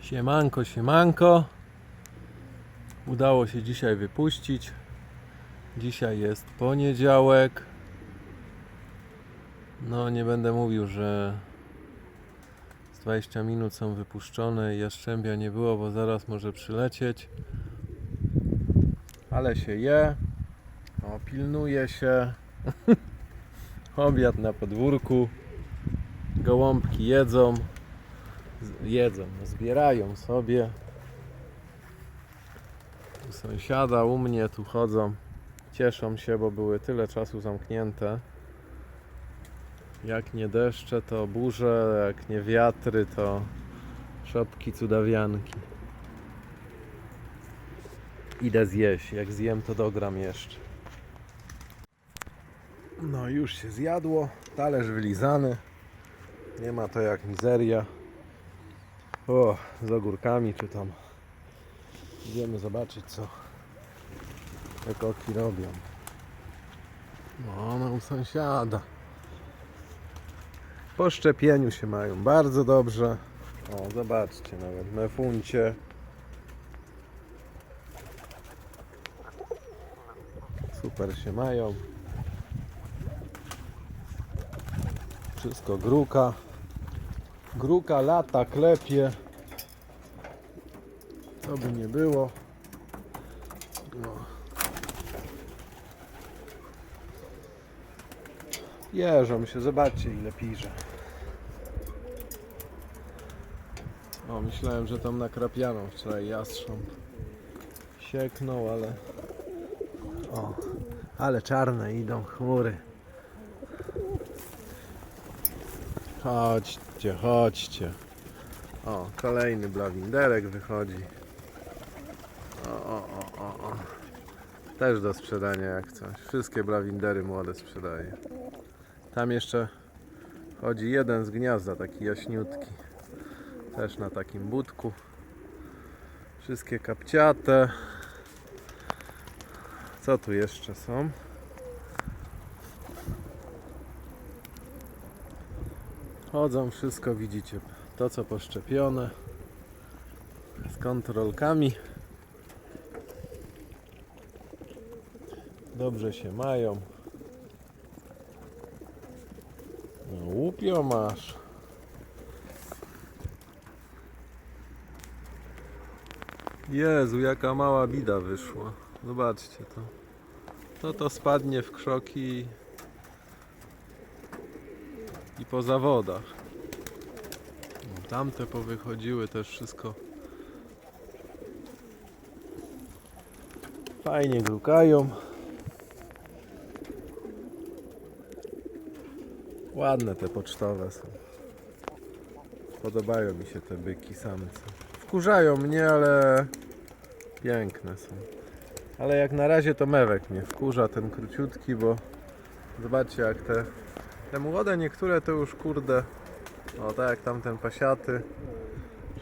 Siemanko, siemanko. Udało się dzisiaj wypuścić. Dzisiaj jest poniedziałek. No, nie będę mówił, że z 20 minut są wypuszczone i jaszczębia nie było, bo zaraz może przylecieć. Ale się je. O, pilnuje się. Obiad na podwórku. Gołąbki jedzą. Jedzą, no, zbierają sobie. U sąsiada, u mnie tu chodzą. Cieszą się, bo były tyle czasu zamknięte. Jak nie deszcze, to burze, jak nie wiatry, to szopki cudawianki. Idę zjeść. Jak zjem, to dogram jeszcze. No już się zjadło. Talerz wylizany. Nie ma to jak mizeria. O, z ogórkami czy tam. Idziemy zobaczyć co te koki robią. No, u sąsiada. Po szczepieniu się mają bardzo dobrze. O, zobaczcie nawet mefuncie. Super się mają. Wszystko gruka. Gruka lata, klepie. Co by nie było. No. Jeżą się, zobaczcie ile piże. O, myślałem, że tam nakrapianą wczoraj jastrząb. Sieknął, ale... O, ale czarne idą chmury. Chodźcie, chodźcie. O, kolejny blawinderek wychodzi. O, o, o, o, o. Też do sprzedania jak coś. Wszystkie blawindery młode sprzedaje. Tam jeszcze chodzi jeden z gniazda, taki jaśniutki. Też na takim budku. Wszystkie kapciate. Co tu jeszcze są? Chodzą wszystko, widzicie. To co poszczepione. Z kontrolkami. Dobrze się mają. No, łupio masz. Jezu, jaka mała bida wyszła. Zobaczcie to. To to spadnie w krzoki i po zawodach. No, Tamte powychodziły też wszystko. Fajnie grukają. Ładne te pocztowe są. Podobają mi się te byki samce. Wkurzają mnie, ale piękne są. Ale jak na razie to mewek mnie wkurza, ten króciutki, bo zobaczcie jak te, te młode niektóre to już kurde, o tak jak tamten pasiaty,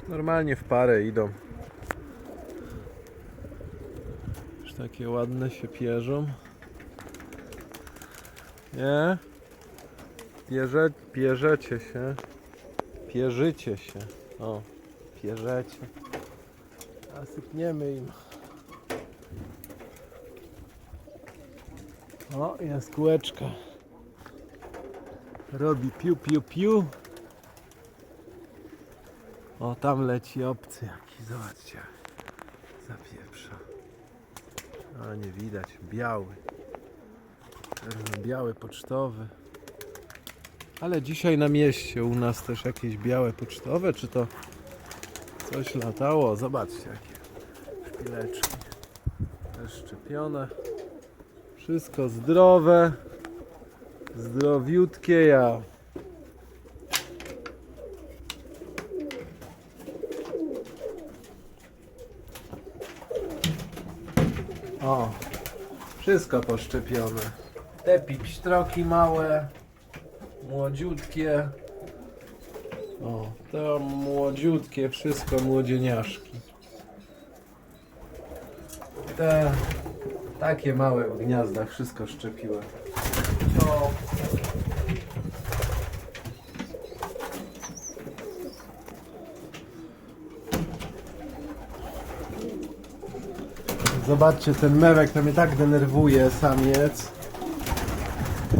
normalnie w parę idą. Już takie ładne się pierzą. Nie? Pierze, pierzecie się. Pierzycie się. O, pierzecie. A sypniemy im. O, jest kółeczka. Robi piu, piu, piu. O, tam leci obcy jaki. Zobaczcie. Zapieprza. A, nie widać. Biały. Biały pocztowy. Ale dzisiaj na mieście u nas też jakieś białe pocztowe, czy to coś latało? Zobaczcie jakie szpileczki. Też szczepione. Wszystko zdrowe. Zdrowiutkie ja. O, wszystko poszczepione. Te pipśtroki małe, młodziutkie. O, to młodziutkie, wszystko młodzieniaszki. Te takie małe w gniazdach wszystko szczepiłem. To Zobaczcie, ten mewek to mnie tak denerwuje, samiec.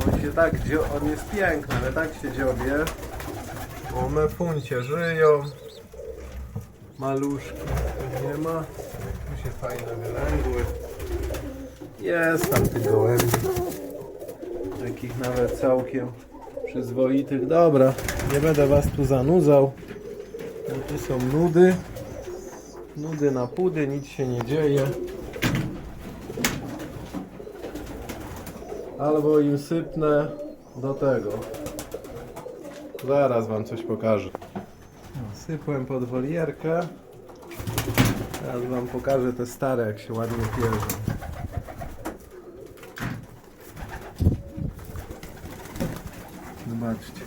On się tak, on jest piękny, ale tak się dziobie. O, mefuncie żyją. Maluszki nie ma. Tu się fajne wylęgły. Jest tam tych gołębi. Takich nawet całkiem przyzwoitych. Dobra, nie będę was tu zanudzał. Bo tu są nudy. Nudy na pudy, nic się nie dzieje. Albo im sypnę do tego. Zaraz wam coś pokażę. No, sypłem pod wolierkę. Teraz wam pokażę te stare, jak się ładnie pierzą. Zobaczcie.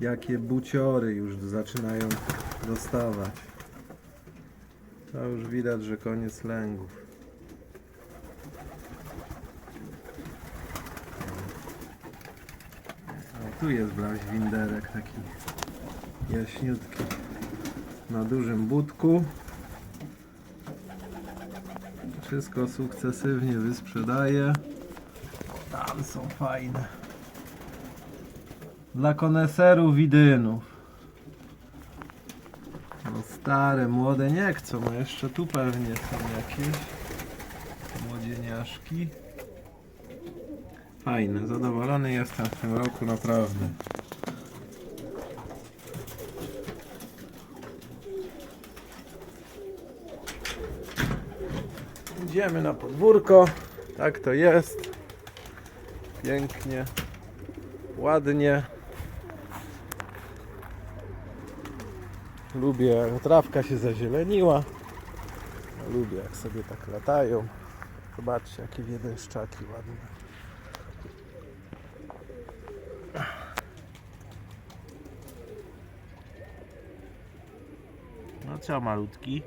Jakie buciory już zaczynają dostawać. To już widać, że koniec lęgów. Tu jest blaś winderek taki jaśniutki. Na dużym budku. Wszystko sukcesywnie wysprzedaje. Tam są fajne. Dla koneserów widynów. No stare, młode nie chcą, a jeszcze tu pewnie są jakieś młodzieniaszki. Fajne, zadowolony jestem w tym roku naprawdę. Idziemy na podwórko. Tak to jest. Pięknie. Ładnie. Lubię jak trawka się zazieleniła. Lubię jak sobie tak latają. Zobaczcie jakie wiedeńszczaki ładne. Co malutki?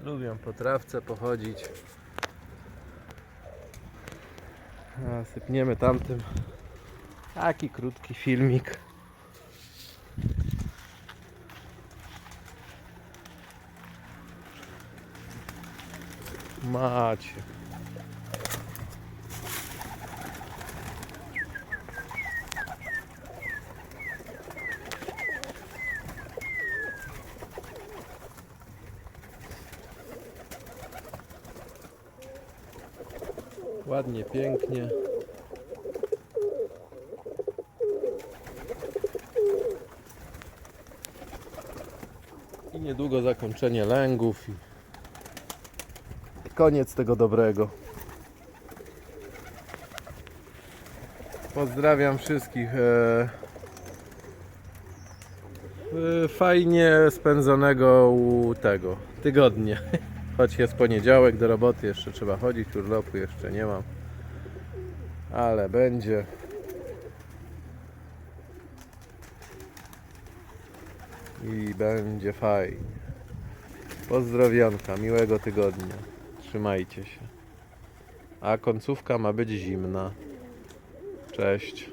Lubią po trawce pochodzić. A, sypniemy tamtym. Taki krótki filmik. Macie. Ładnie, pięknie. I niedługo zakończenie lęgów koniec tego dobrego. Pozdrawiam wszystkich. E, e, fajnie spędzonego tego tygodnia. Choć jest poniedziałek, do roboty jeszcze trzeba chodzić, urlopu jeszcze nie mam. Ale będzie. I będzie fajnie. Pozdrowionka, miłego tygodnia. Trzymajcie się. A końcówka ma być zimna. Cześć.